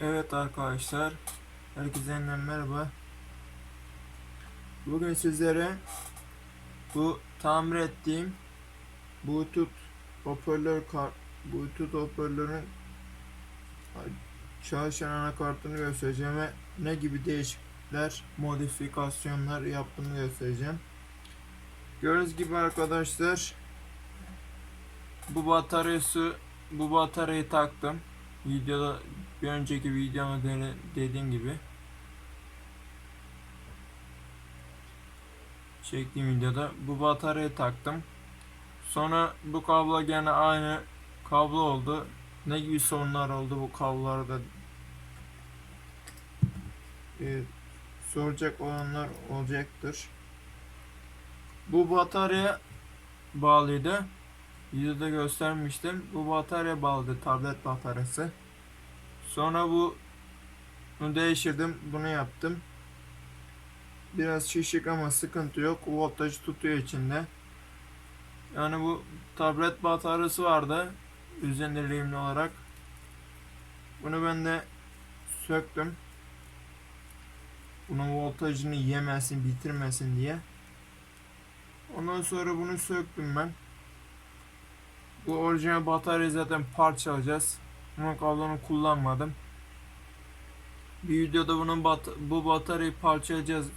Evet arkadaşlar, herkese merhaba. Bugün sizlere bu tamir ettiğim Bluetooth hoparlör kart Bluetooth hoparlörün çalışan anakartını göstereceğim ve ne gibi değişiklikler, modifikasyonlar yaptığımı göstereceğim. Gördüğünüz gibi arkadaşlar bu bataryası bu bataryayı taktım. Videoda bir önceki videomda dene- dediğim gibi çektiğim videoda bu bataryayı taktım. Sonra bu kablo gene aynı kablo oldu. Ne gibi sorunlar oldu bu kablolarda Ee, soracak olanlar olacaktır. Bu batarya bağlıydı. Videoda göstermiştim. Bu batarya bağlı tablet bataryası. Sonra bu bunu değiştirdim. Bunu yaptım. Biraz şişik ama sıkıntı yok. Voltajı tutuyor içinde. Yani bu tablet bataryası vardı. Üzerinde olarak. Bunu ben de söktüm. Bunun voltajını yemesin, bitirmesin diye. Ondan sonra bunu söktüm ben. Bu orijinal batarya zaten parçalayacağız. Bunun kablonu kullanmadım. Bir videoda bunun bat bu bataryayı parçalayacağız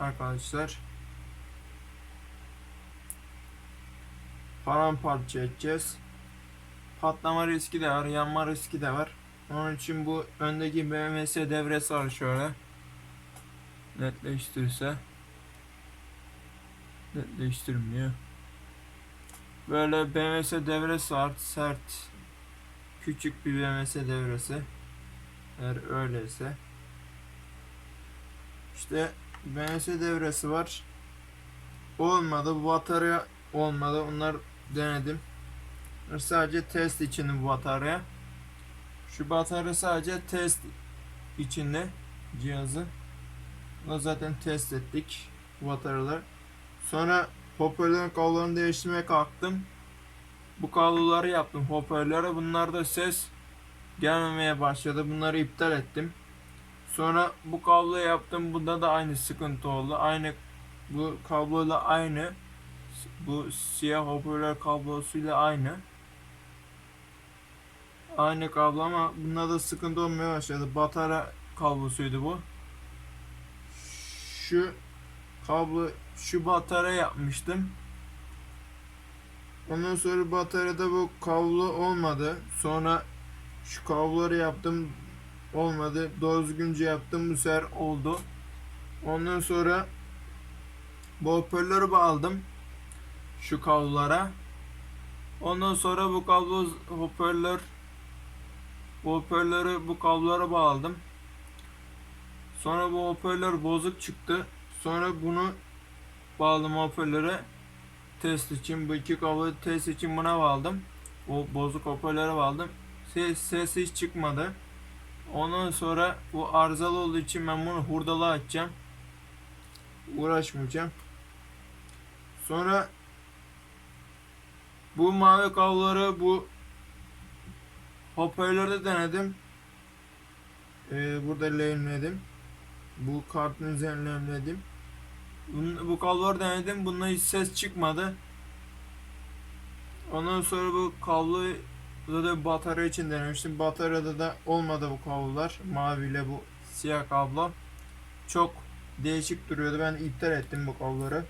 arkadaşlar. Paramparça edeceğiz. Patlama riski de var, yanma riski de var. Onun için bu öndeki BMS devresi var şöyle. Netleştirirse. Netleştirmiyor. Böyle BMS devresi var. Sert. Küçük bir BMS devresi. Eğer öyleyse. İşte BMS devresi var. Olmadı. Bu batarya olmadı. Onlar denedim. Sadece test için bu batarya. Şu batarya sadece test içinde cihazı. Bunu zaten test ettik. Bu bataryalar. Sonra hoparlörün kablolarını değiştirmeye kalktım. Bu kabloları yaptım hoparlöre. Bunlarda ses gelmemeye başladı. Bunları iptal ettim. Sonra bu kabloyu yaptım. Bunda da aynı sıkıntı oldu. Aynı bu kabloyla aynı. Bu siyah hoparlör kablosuyla aynı. Aynı kablo ama bunda da sıkıntı olmaya başladı. Batarya kablosuydu bu. Şu kablo şu batarya yapmıştım. Ondan sonra bataryada bu kablo olmadı. Sonra şu kabloları yaptım. Olmadı. Doğru düzgünce yaptım. Bu sefer oldu. Ondan sonra bu hoparlörü bağladım. Şu kablolara. Ondan sonra bu kablo hoparlör bu hoparlörü bu kablolara bağladım. Sonra bu hoparlör bozuk çıktı. Sonra bunu bağladım hoparlöre test için bu iki kablo test için buna bağladım. O bozuk hoparlöre bağladım. Ses, ses hiç çıkmadı. Ondan sonra bu arızalı olduğu için ben bunu hurdalı açacağım. Uğraşmayacağım. Sonra bu mavi kabloları bu hoparlörde denedim. Ee, burada lehimledim. Bu kartın üzerine lehimledim. Bu kabloları denedim. Bunda hiç ses çıkmadı. Ondan sonra bu kabloyu da batarya için denemiştim. Bataryada da olmadı bu kablolar. Mavi ile bu siyah kablo. Çok değişik duruyordu. Ben iptal ettim bu kabloları.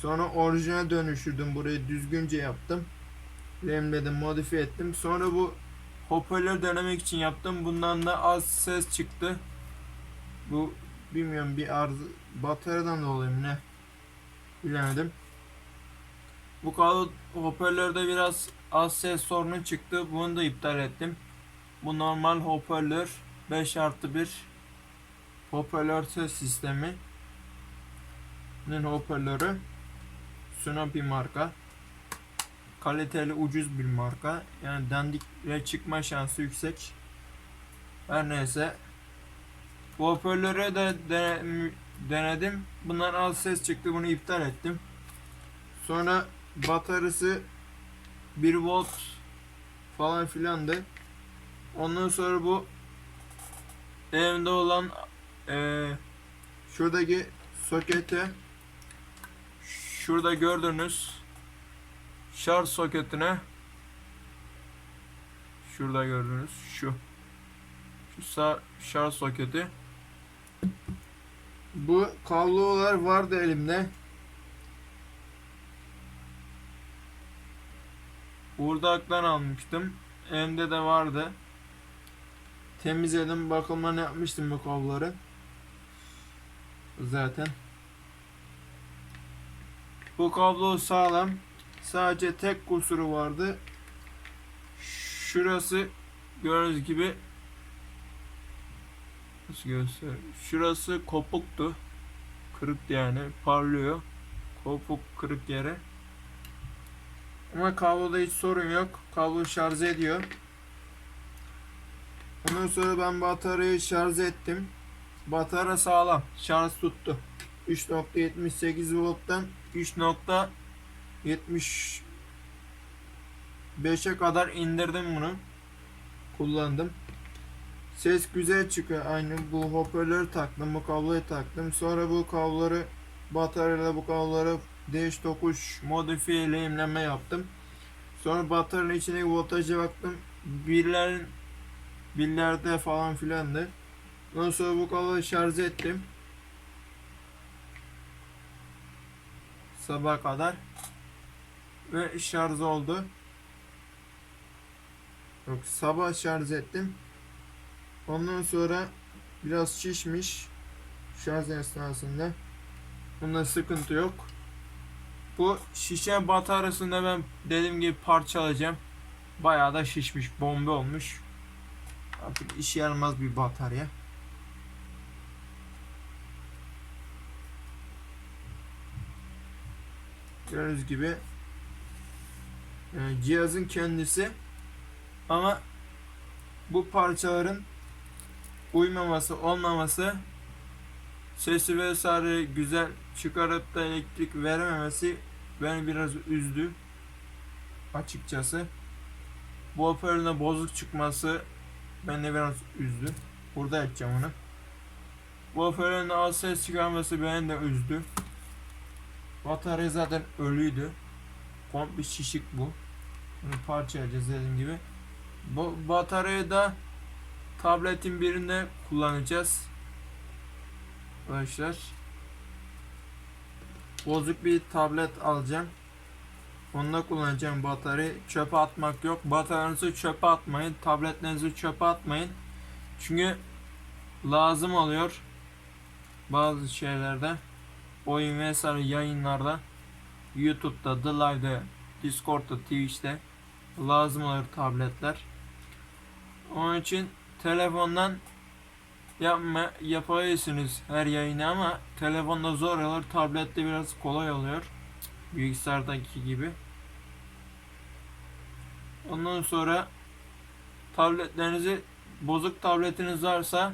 Sonra orijinal dönüştürdüm. Burayı düzgünce yaptım. Remledim, modifiye ettim. Sonra bu hoparlör denemek için yaptım. Bundan da az ses çıktı. Bu bilmiyorum bir arıza bataryadan dolayı mı ne? Bilemedim. Bu kablo hoparlörde biraz az ses sorunu çıktı. Bunu da iptal ettim. Bu normal hoparlör 5 artı 1 hoparlör ses sistemi hoparlörü Sunopi marka kaliteli ucuz bir marka yani dandik ve çıkma şansı yüksek her neyse bu hoparlörü de dene- denedim bundan az ses çıktı bunu iptal ettim sonra bataryası 1 volt falan filandı. Ondan sonra bu elimde olan eee şuradaki sokete şurada gördüğünüz şarj soketine şurada gördüğünüz şu şu şarj soketi bu kablolar vardı elimde Urdak'tan almıştım. Elimde de vardı. Temizledim, bakımlarını yapmıştım bu kabloları. Zaten. Bu kablo sağlam. Sadece tek kusuru vardı. Şurası gördüğünüz gibi nasıl göster? Şurası kopuktu. Kırıktı yani. Parlıyor. Kopuk kırık yere. Ama kabloda hiç sorun yok. Kablo şarj ediyor. Ondan sonra ben bataryayı şarj ettim. Batarya sağlam. Şarj tuttu. 3.78 volttan 3.75'e kadar indirdim bunu. Kullandım. Ses güzel çıkıyor. Aynı bu hoparlörü taktım. Bu kabloyu taktım. Sonra bu kabloları bataryayla bu kabloları değiş tokuş modifiye ile yaptım. Sonra bataryanın içine voltaja baktım. Birlerin birlerde falan filandı. Ondan sonra bu kabloyu şarj ettim. Sabah kadar. Ve şarj oldu. Yok sabah şarj ettim. Ondan sonra biraz şişmiş şarj esnasında. Bunda sıkıntı yok. Bu şişe bataryasında ben dediğim gibi parçalayacağım. Bayağı da şişmiş, bombe olmuş. Artık işe yaramaz bir batarya. Gördüğünüz gibi yani cihazın kendisi ama bu parçaların uymaması olmaması sesi vesaire güzel çıkarıp da elektrik verememesi beni biraz üzdü açıkçası. Bu hoparlörün bozuk çıkması beni biraz üzdü. Burada yapacağım onu. Bu hoparlörün az ses çıkarması beni de üzdü. Batarya zaten ölüydü. Komple şişik bu. Bunu parçalayacağız dediğim gibi. Bu bataryayı da tabletin birinde kullanacağız. Arkadaşlar. Bozuk bir tablet alacağım. Onunla kullanacağım bataryayı. Çöpe atmak yok. Bataryanızı çöpe atmayın. Tabletlerinizi çöpe atmayın. Çünkü lazım oluyor. Bazı şeylerde. Oyun vesaire yayınlarda. YouTube'da, The Live'de, Discord'da, Twitch'te lazım olur tabletler. Onun için telefondan yapma yapabilirsiniz her yayını ama telefonda zor olur, tablette biraz kolay oluyor. Bilgisayardaki gibi. Ondan sonra tabletlerinizi bozuk tabletiniz varsa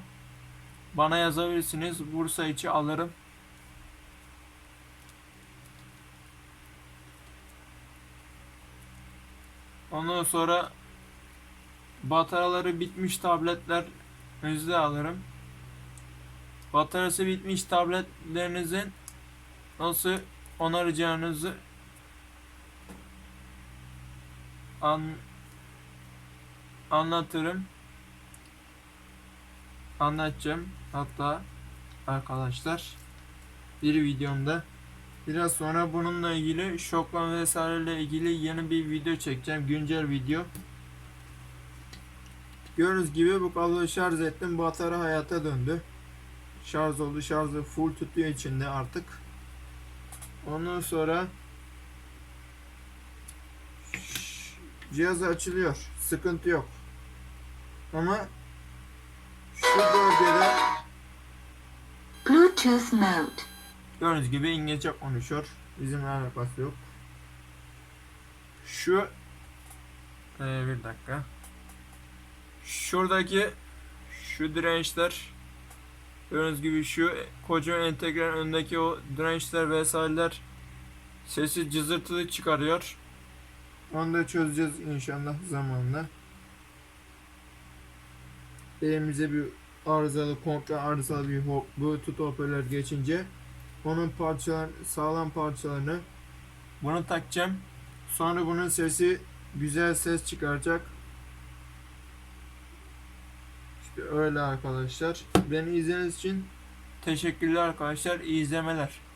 bana yazabilirsiniz. Bursa içi alırım. Ondan sonra bataryaları bitmiş tabletler de alırım. Bataryası bitmiş tabletlerinizin nasıl onaracağınızı an anlatırım. Anlatacağım hatta arkadaşlar bir videomda biraz sonra bununla ilgili şoklan vesaireyle ilgili yeni bir video çekeceğim güncel video Gördüğünüz gibi bu kabloyu şarj ettim batarya hayata döndü şarj oldu şarjı full tutuyor içinde artık ondan sonra cihaz açılıyor sıkıntı yok ama şu bölgede Bluetooth mode. Gördüğünüz gibi İngilizce konuşuyor. Bizimle alakası yok. Şu ee, bir dakika. Şuradaki şu dirençler gördüğünüz gibi şu koca entegrenin önündeki o dirençler vesaireler sesi cızırtılı çıkarıyor. Onu da çözeceğiz inşallah zamanla. Elimize bir arızalı komple arızalı bir Bluetooth hoparlör geçince onun parçalar sağlam parçalarını bunu takacağım. Sonra bunun sesi güzel ses çıkaracak. İşte öyle arkadaşlar. Beni izlediğiniz için teşekkürler arkadaşlar. İyi izlemeler.